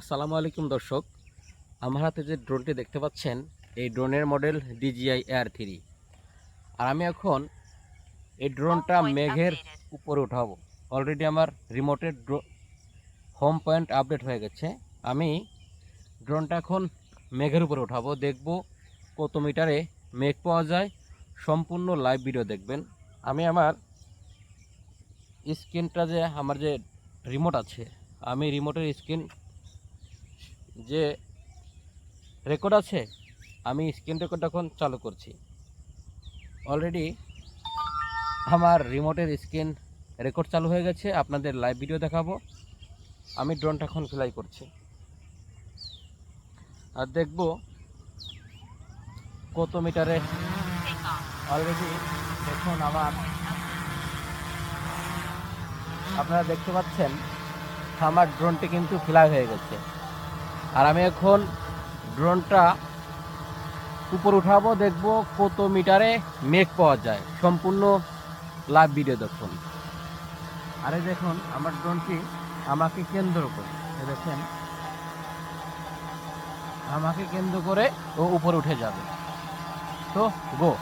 আসসালামু আলাইকুম দর্শক। আমার হাতে যে ড্রোনটি দেখতে পাচ্ছেন এই ড্রোনের মডেল ডিজিআই এয়ার থ্রি আর আমি এখন এই ড্রোনটা মেঘের উপরে উঠাবো। অলরেডি আমার রিমোটের ড্রো হোম পয়েন্ট আপডেট হয়ে গেছে। আমি ড্রোনটা এখন মেঘের উপরে উঠাবো। দেখব কত মিটারে মেঘ পাওয়া যায়। সম্পূর্ণ লাইভ ভিডিও দেখবেন। আমি আমার স্ক্রিনটা যে আমার যে রিমোট আছে আমি রিমোটের স্ক্রিন যে রেকর্ড আছে, আমি স্ক্রিন রেকর্ড এখন চালু করছি। অলরেডি আমার রিমোটের স্ক্রিন রেকর্ড চালু হয়ে গেছে, আপনাদের লাইভ ভিডিও দেখাবো। আমি ড্রোনটা এখন ফ্লাই করছি। আর দেখব কত মিটারে অলরেডি দেখুন আমার। আপনারা দেখতে পাচ্ছেন, আমার ড্রোনটি কিন্তু ফ্লাই হয়ে গেছে। আর আমি এখন ড্রোনটা উপর উঠাবো, দেখব কত মিটারে মেঘ পাওয়া যায়। সম্পূর্ণ লাভ ভিডিও দেখুন। আরে দেখুন, আমার ড্রোনটি আমাকে কেন্দ্র করে দেখেন। আমাকে কেন্দ্র করে ও উপর উঠে যাবে। তো, গো।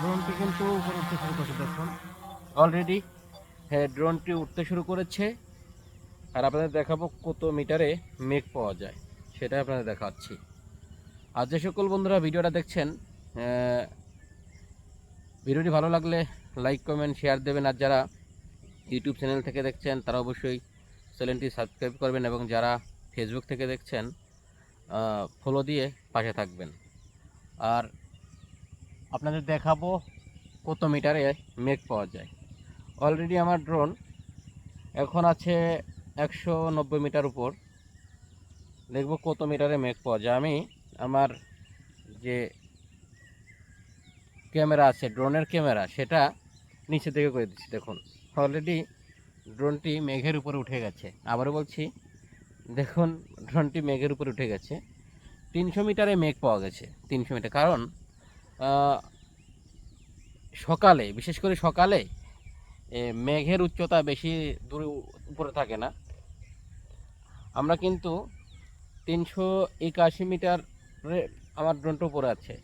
ড্রোনটি কিন্তু উপরে উঠতে শুরু করেছে, দেখুন। অলরেডি হ্যাঁ ড্রোনটি উঠতে শুরু করেছে। আর আপনাদের দেখাবো কত মিটারে মেঘ পাওয়া যায় সেটাই আপনাদের দেখাচ্ছি। আর যে সকল বন্ধুরা ভিডিওটা দেখছেন ভিডিওটি ভালো লাগলে লাইক, কমেন্ট, শেয়ার দেবেন। আর যারা ইউটিউব চ্যানেল থেকে দেখছেন, তারা অবশ্যই চ্যানেলটি সাবস্ক্রাইব করবেন এবং যারা ফেসবুক থেকে দেখছেন ফলো দিয়ে পাশে থাকবেন। আর আপনাদের দেখাবো কত মিটারে মেঘ পাওয়া যায়। অলরেডি আমার ড্রোন এখন আছে একশো নব্বই মিটার উপর দেখব কত মিটারে মেঘ পাওয়া যায়। আমি আমার যে ক্যামেরা আছে, ড্রোনের ক্যামেরা, সেটা নিচে থেকে করে দিচ্ছি। দেখুন অলরেডি ড্রোনটি মেঘের উপরে উঠে গেছে। আবারও বলছি, দেখুন, ড্রোনটি মেঘের উপরে উঠে গেছে। তিনশো মিটারে মেঘ পাওয়া গেছে, তিনশো মিটার। কারণ সকালে, বিশেষ করে সকালে মেঘের উচ্চতা বেশি দূরে উপরে থাকে না। আমরা কিন্তু তিনশো একাশি মিটারে আমার ড্রোনটা উপরে আছে।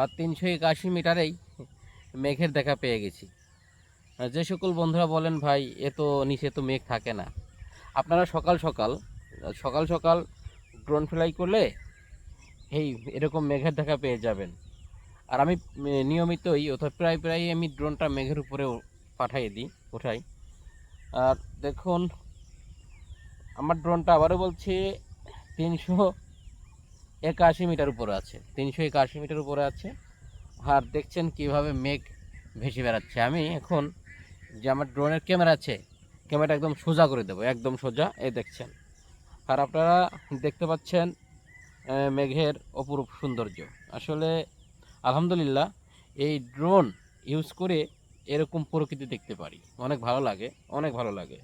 আর তিনশো একাশি মিটারেই মেঘের দেখা পেয়ে গেছি। যে সকল বন্ধুরা বলেন, ভাই, এ তো নিচে তো মেঘ থাকে না। আপনারা সকাল সকাল সকাল সকাল ড্রোন ফ্লাই করলে এই এরকম মেঘের দেখা পেয়ে যাবেন। আর আমি, নিয়মিতই, অর্থাৎ প্রায় প্রায় আমি ড্রোনটা মেঘের উপরে পাঠিয়ে দিই, ওঠাই। আর দেখুন, আমার ড্রোনটা আবারও বলছি, তিনশো একাশি মিটার উপরে আছে। তিনশো একাশি মিটার উপরে আছে। আর দেখছেন কীভাবে মেঘ ভেসে বেড়াচ্ছে। আমি এখন যে আমার ড্রোনের ক্যামেরা আছে, ক্যামেরাটা একদম সোজা করে দেবো, একদম সোজা এ দেখছেন। আর আপনারা দেখতে পাচ্ছেন মেঘের অপরূপ সৌন্দর্য। আসলে আলহামদুলিল্লাহ, এই ড্রোন ইউজ করে এরকম প্রকৃতি দেখতে পারি। অনেক ভালো লাগে, অনেক ভালো লাগে।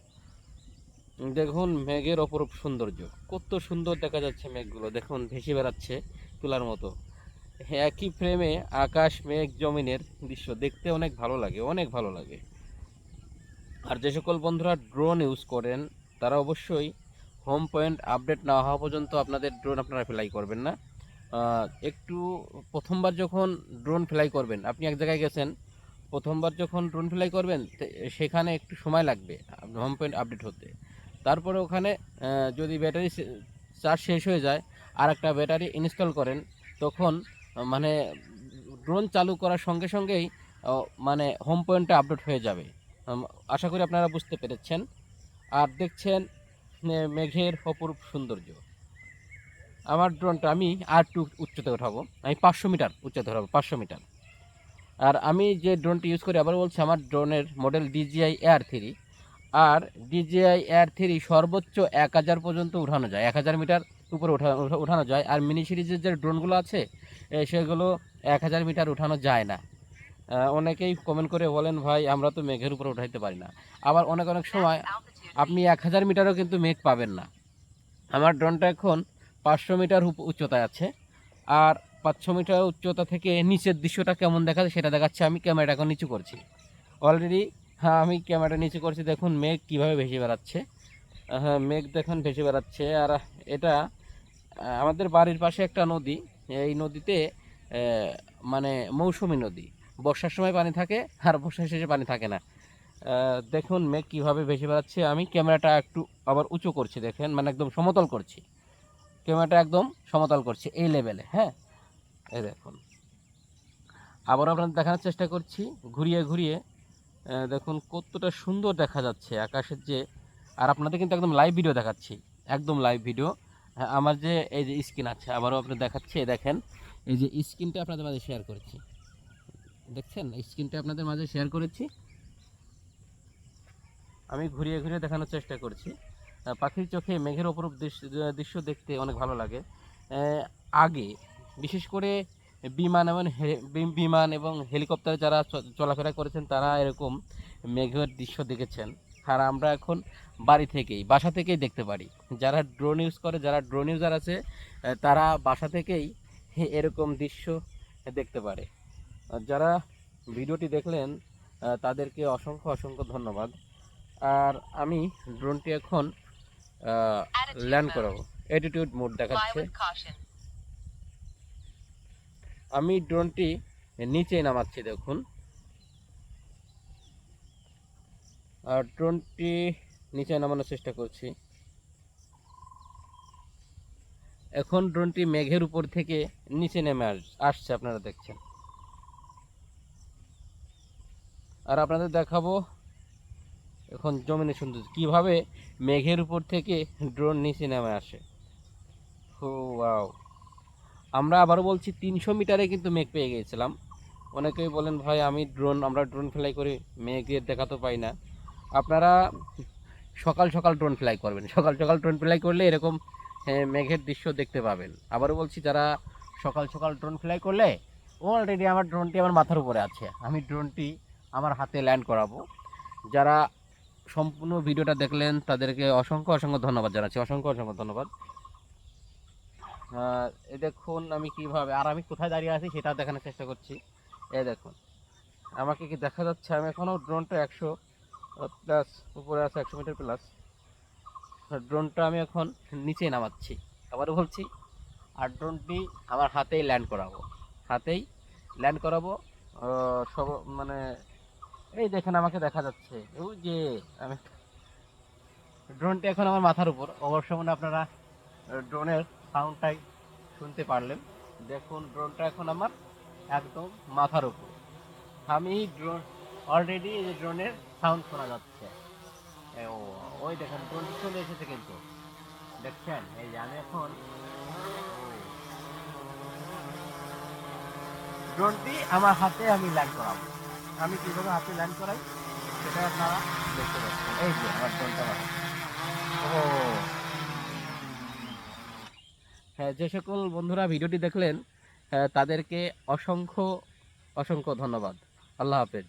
দেখুন, মেঘের অপরূপ সৌন্দর্য। কত সুন্দর দেখা যাচ্ছে মেঘগুলো। দেখুন, ভেসে বেড়াচ্ছে তুলার মতো। একই ফ্রেমে আকাশ, মেঘ, জমিনের দৃশ্য। দেখতে অনেক ভালো লাগে, অনেক ভালো লাগে। আর যে সকল বন্ধুরা ড্রোন ইউজ করেন, তারা অবশ্যই হোম পয়েন্ট আপডেট না হওয়া পর্যন্ত আপনাদের ড্রোন আপনারা ফ্লাই করবেন না। একটু প্রথমবার যখন ড্রোন ফ্লাই করবেন, আপনি এক জায়গায় গেছেন প্রথমবার যখন ড্রোন ফ্লাই করবেন সেখানে একটু সময় লাগবে হোম পয়েন্ট আপডেট হতে। তারপরে ওখানে যদি ব্যাটারি চার্জ শেষ হয়ে যায় আর একটা ব্যাটারি ইনস্টল করেন, তখন মানে ড্রোন চালু করার সঙ্গে সঙ্গেই মানে হোম পয়েন্টটা আপডেট হয়ে যাবে। আশা করি আপনারা বুঝতে পেরেছেন। আর দেখছেন মেঘের অপরূপ সৌন্দর্য। আমার ড্রোনটা আমি আর একটু উচ্চতে উঠাবো। আমি পাঁচশো মিটার উচ্চতে উঠাবো, পাঁচশো মিটার। আর আমি যে ড্রোনটি ইউজ করি আবার বলছি, আমার ড্রোনের মডেল ডিজিআই এয়ার থ্রি আর ডিজিআই এয়ার থ্রি সর্বোচ্চ এক হাজার পর্যন্ত উঠানো যায়। এক হাজার মিটার উপরে উঠা, উঠা- উঠানো যায়। আর মিনি সিরিজের যে ড্রোনগুলো আছে সেগুলো এক হাজার মিটার উঠানো যায় না। অনেকেই কমেন্ট করে বলেন, ভাই, আমরা তো মেঘের উপরে উঠাইতে পারি না। আবার অনেক অনেক সময় আপনি এক হাজার মিটারও কিন্তু মেঘ পাবেন না। আমার ড্রোনটা এখন পাঁচশো মিটার উচ্চতায় আছে। আর পাঁচশো মিটার উচ্চতা থেকে নিচের দৃশ্যটা কেমন দেখা সেটা দেখাচ্ছে আমি ক্যামেরাটা এখন নিচু করছি। অলরেডি হ্যাঁ আমি ক্যামেরাটা নিচু করছি। দেখুন, মেঘ কীভাবে ভেসে বেড়াচ্ছে। হ্যাঁ মেঘ দেখুন ভেসে বেড়াচ্ছে। আর এটা, আমাদের বাড়ির পাশে একটা নদী। এই নদীতে মানে মৌসুমী নদী। বর্ষার সময় পানি থাকে আর বর্ষার শেষে পানি থাকে না। দেখুন, মেঘ কীভাবে ভেসে বেড়াচ্ছে। আমি ক্যামেরাটা একটু আবার উঁচু করছি, দেখেন মানে একদম সমতল করছি। ক্যামেরাটা একদম সমতল করছি, এই লেভেলে হ্যাঁ। এই দেখুন। আবার আপনাদের দেখানোর চেষ্টা করছি, ঘুরিয়ে ঘুরিয়ে দেখুন কতটা সুন্দর দেখা যাচ্ছে আকাশের যে, আর আপনাদের কিন্তু একদম লাইভ ভিডিও দেখাচ্ছি, একদম লাইভ ভিডিও আমার যে, এই যে স্ক্রিন আছে, আবারও আপনি দেখাচ্ছি দেখেন, এই যে স্ক্রিনটা আপনাদের মাঝে শেয়ার করেছি। দেখছেন? স্ক্রিনটা আপনাদের মাঝে শেয়ার করেছি। আমি ঘুরিয়ে ঘুরিয়ে দেখানোর চেষ্টা করছি। পাখির চোখে মেঘের অপরূপ দৃশ্য দেখতে অনেক ভালো লাগে। আগে বিশেষ করে বিমান এবং বিমান এবং হেলিকপ্টারে যারা চলাফেরা করেছেন তারা এরকম মেঘের দৃশ্য দেখেছেন। আর আমরা এখন বাড়ি থেকেই বাসা থেকেই দেখতে পারি। যারা ড্রোন ইউজ করে যারা ড্রোন ইউজার আছে তারা বাসা থেকেই এরকম দৃশ্য দেখতে পারে। যারা ভিডিওটি দেখলেন তাদেরকে অসংখ্য অসংখ্য ধন্যবাদ। আর আমি ড্রোনটি এখন ল্যান্ড করাবো। অ্যাটিটিউড মোড দেখাচ্ছে. আমি ড্রোনটি নিচে নামাচ্ছি, দেখুন। আর ড্রোনটি নিচে নামানোর চেষ্টা করছি। এখন ড্রোনটি মেঘের উপর থেকে নিচে নেমে আস- আসছে, আপনারা দেখছেন। আর আপনাদের দেখাবো এখন জমিনে সুন্দর কীভাবে মেঘের উপর থেকে ড্রোন নিচে নেমে আসে। Oh, wow. আমরা আবারও বলছি তিনশো মিটারে কিন্তু মেঘ পেয়ে গিয়েছিলাম। অনেকেই বলেন, ভাই, আমি ড্রোন আমরা ড্রোন ফ্লাই করি মেঘের দেখা তো পাই না। আপনারা সকাল সকাল ড্রোন ফ্লাই করবেন। সকাল সকাল ড্রোন ফ্লাই করলে এরকম মেঘের দৃশ্য দেখতে পাবেন। আবারও বলছি, যারা সকাল সকাল ড্রোন ফ্লাই করলে অলরেডি আমার ড্রোনটি আমার মাথার উপরে আছে। আমি ড্রোনটি আমার হাতে ল্যান্ড করাবো। যারা সম্পূর্ণ ভিডিওটা দেখলেন, তাদেরকে অসংখ্য অসংখ্য ধন্যবাদ জানাচ্ছি। অসংখ্য অসংখ্য ধন্যবাদ। এই দেখুন আমি কীভাবে আর আমি কোথায় দাঁড়িয়ে আছি সেটা দেখানোর চেষ্টা করছি। এই দেখুন। আমাকে কি দেখা যাচ্ছে? আমি এখনও ড্রোনটা একশো প্লাস উপরে আছে একশো মিটার প্লাস ড্রোনটা আমি এখন নিচে নামাচ্ছি। আবারও বলছি, আর ড্রোনটি আমার হাতেই ল্যান্ড করাবো। হাতেই ল্যান্ড করাবো সব মানে এই দেখেন আমাকে দেখা যাচ্ছে। ওই যে, আমি ড্রোনটি এখন আমার মাথার উপর। অবশ্য মনে আপনারা ড্রোনের সাউন্ডটাই শুনতে পারলেন। দেখুন ড্রোনটা এখন আমার একদম মাথার উপর। আমি ড্রোন অলরেডি এই যে ড্রোনের সাউন্ড শোনা যাচ্ছে। ও, ওই দেখেন ড্রোনটি চলে এসেছে কিন্তু। দেখছেন? এই যে আমি এখন ড্রোনটি আমার হাতে আমি ল্যান্ড করাবো। আমি কীভাবে হাতে ল্যান্ড করাই, সেটা আপনারা দেখতে পাচ্ছেন। এই যে আমার ড্রোনটা ও যে সকল বন্ধুরা ভিডিওটি দেখলেন হ্যাঁ, তাদেরকে অসংখ্য অসংখ্য ধন্যবাদ। আল্লাহ হাফেজ।